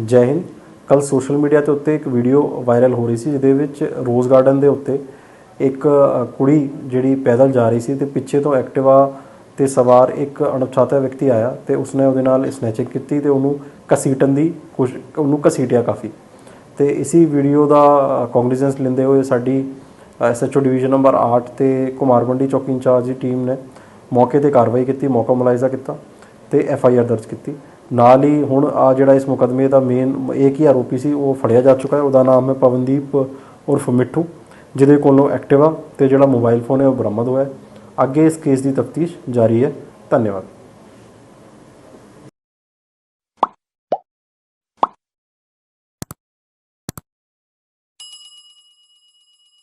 ਜੈ ਹਿੰਦ। ਕੱਲ social media ਤੇ ਉੱਤੇ ਇੱਕ ਵੀਡੀਓ ਵਾਇਰਲ ਹੋ ਰਹੀ ਸੀ, ਜਿਹਦੇ ਵਿੱਚ ਰੋਜ਼ ਗਾਰਡਨ ਦੇ ਉੱਤੇ ਇੱਕ ਕੁੜੀ ਜਿਹੜੀ ਪੈਦਲ ਜਾ ਰਹੀ ਸੀ ਤੇ ਪਿੱਛੇ ਤੋਂ ਐਕਟਿਵਾ ਤੇ ਸਵਾਰ ਇੱਕ ਅਣਪਛਾਤਾ ਵਿਅਕਤੀ ਆਇਆ ਤੇ ਉਸਨੇ ਉਹਦੇ ਨਾਲ ਸਨੈਚਿੰਗ ਕੀਤੀ ਤੇ ਉਹਨੂੰ ਘਸੀਟਣ ਦੀ ਕੋਸ਼ਿਸ਼ ਉਹਨੂੰ ਘਸੀਟਿਆ ਕਾਫੀ। ਤੇ ਇਸੀ ਵੀਡੀਓ ਦਾ ਕੌਗਨੀਜ਼ੈਂਸ ਲੈਂਦੇ ਹੋਏ ਸਾਡੀ ਐਸਐਚਓ ਡਿਵੀਜ਼ਨ ਨੰਬਰ 8 ਤੇ ਕੁਮਾਰਮੰਡੀ ਚੌਕੀ ਇੰਚਾਰਜ ਦੀ ਟੀਮ ਨੇ ਮੌਕੇ ਤੇ ਕਾਰਵਾਈ ਕੀਤੀ, ਮੌਕਾ ਮੁਲਾਇਜ਼ਾ ਕੀਤਾ। ਤੇ ਐਫ ਆਈ ਆਰ ਦਰਜ ਕੀਤੀ। ਨਾਲ ਹੀ ਹੁਣ ਆ ਜਿਹੜਾ ਇਸ ਮੁਕਦਮੇ ਦਾ ਮੇਨ ਇੱਕ ਹੀ ਆਰੋਪੀ ਸੀ, ਉਹ ਫੜਿਆ ਜਾ ਚੁੱਕਾ ਹੈ। ਉਹਦਾ ਨਾਮ ਹੈ ਪਵਨਦੀਪ ਉਰਫ ਮਿੱਠੂ, ਜਿਹਦੇ ਕੋਲੋਂ ਐਕਟਿਵਾ ਤੇ ਜਿਹੜਾ ਮੋਬਾਈਲ ਫੋਨ ਹੈ, ਉਹ ਬਰਾਮਦ ਹੋਇਆ ਹੈ। ਅੱਗੇ ਇਸ ਕੇਸ ਦੀ ਤਫਤੀਸ਼ ਜਾਰੀ ਹੈ। ਧੰਨਵਾਦ।